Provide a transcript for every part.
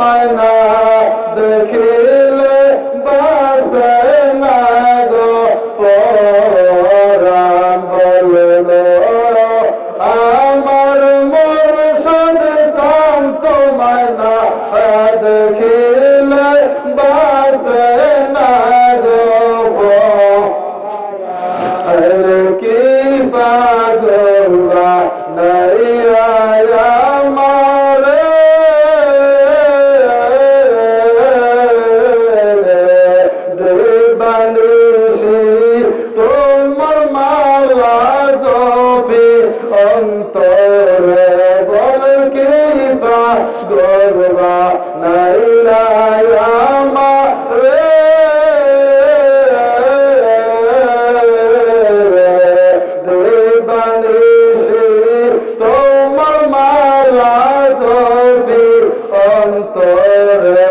তোমায় না দেখিলে অন্তরে বল কি পাগলা নরিয়া মারে তোমার মালা জপি অন্তরে।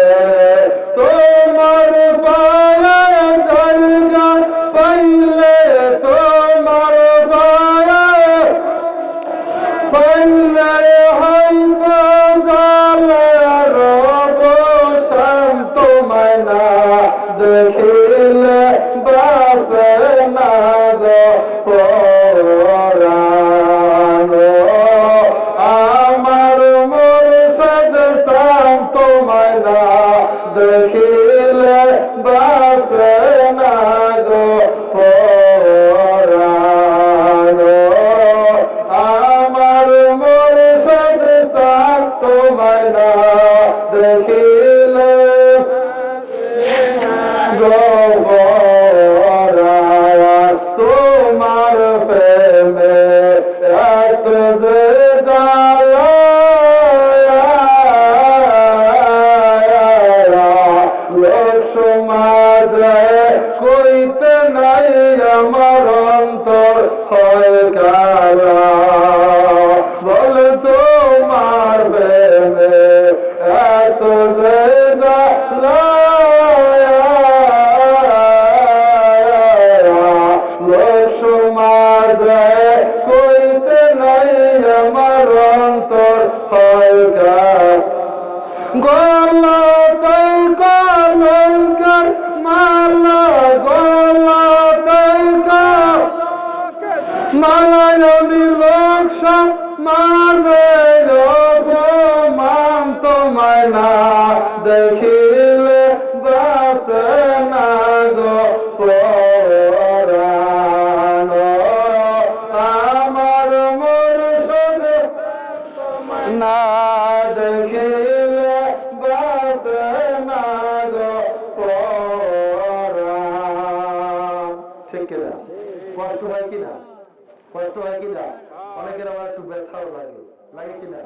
বাসে না গো আমার মুর্শদ শান্ত মানা দেখিলে বাসে না গো আমার মুর্শদ শান্ত মানা দেখিলে হয় কারা বল তোমার প্রেমে এত যে সমাজে কইতে নাই আমার অন্তর হয় গলাতে মালায়লি লোক মাঝে অপমান তোমায় না দেখিলে বাসে না গো আমার মুর্শদ না দেখিলে বাসে না গো ঠিক কিনা? কষ্ট হয় কিনা? কষ্ট হয় কিনা? অনেকের আবার একটু ব্যথাও লাগে লাগে কিনা?